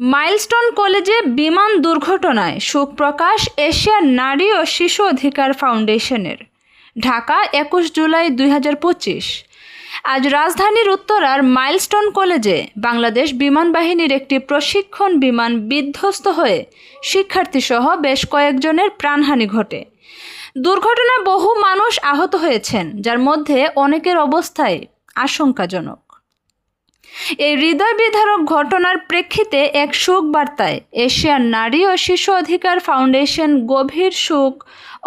Milestone কলেজে বিমান দুর্ঘটনায় শোক প্রকাশ এশিয়ার নারী ও শিশু অধিকার ফাউন্ডেশনের। ঢাকা, একুশ জুলাই দুই হাজার পঁচিশ। আজ রাজধানীর উত্তরার মাইলস্টোন কলেজে বাংলাদেশ বিমান বাহিনীর একটি প্রশিক্ষণ বিমান বিধ্বস্ত হয়ে শিক্ষার্থীসহ বেশ কয়েকজনের প্রাণহানি ঘটে। দুর্ঘটনায় বহু মানুষ আহত হয়েছেন, যার মধ্যে অনেকের অবস্থায় আশঙ্কাজনক। এই হৃদয় বিধারক ঘটনার প্রেক্ষিতে এক শোক বার্তায় এশিয়ার নারী ও শিশু অধিকার ফাউন্ডেশন গভীর শোক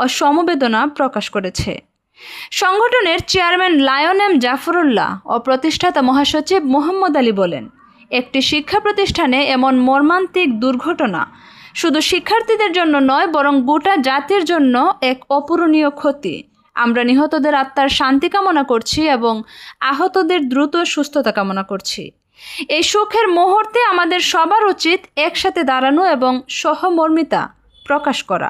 ও সমবেদনা প্রকাশ করেছে। সংগঠনের চেয়ারম্যান লায়ন এম জাফরুল্লাহ ও প্রতিষ্ঠাতা মহাসচিব মোহাম্মদ আলী বলেন, একটি শিক্ষা প্রতিষ্ঠানে এমন মর্মান্তিক দুর্ঘটনা শুধু শিক্ষার্থীদের জন্য নয়, বরং গোটা জাতির জন্য এক অপূরণীয় ক্ষতি। আমরা নিহতদের আত্মার শান্তি কামনা করছি এবং আহতদের দ্রুত সুস্থতা কামনা করছি। এই সুখের মুহূর্তে আমাদের সবার উচিত একসাথে দাঁড়ানো এবং সহমর্মিতা প্রকাশ করা।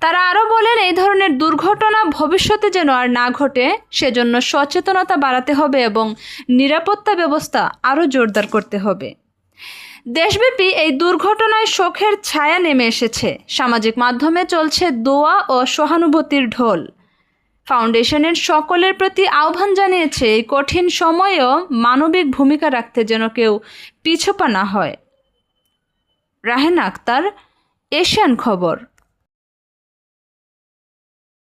তারা আরও বলেন, এই ধরনের দুর্ঘটনা ভবিষ্যতে যেন আর না ঘটে, সেজন্য সচেতনতা বাড়াতে হবে এবং নিরাপত্তা ব্যবস্থা আরও জোরদার করতে হবে। দেশব্যাপী এই দুর্ঘটনায় শোকের ছায়া নেমে এসেছে। সামাজিক মাধ্যমে চলছে দোয়া ও সহানুভূতির ঢোল। ফাউন্ডেশনের সকলের প্রতি আহ্বান জানিয়েছে, এই কঠিন সময়েও মানবিক ভূমিকা রাখতে যেন কেউ পিছপা না হয়। রাহেন আক্তার, এশিয়ান খবর।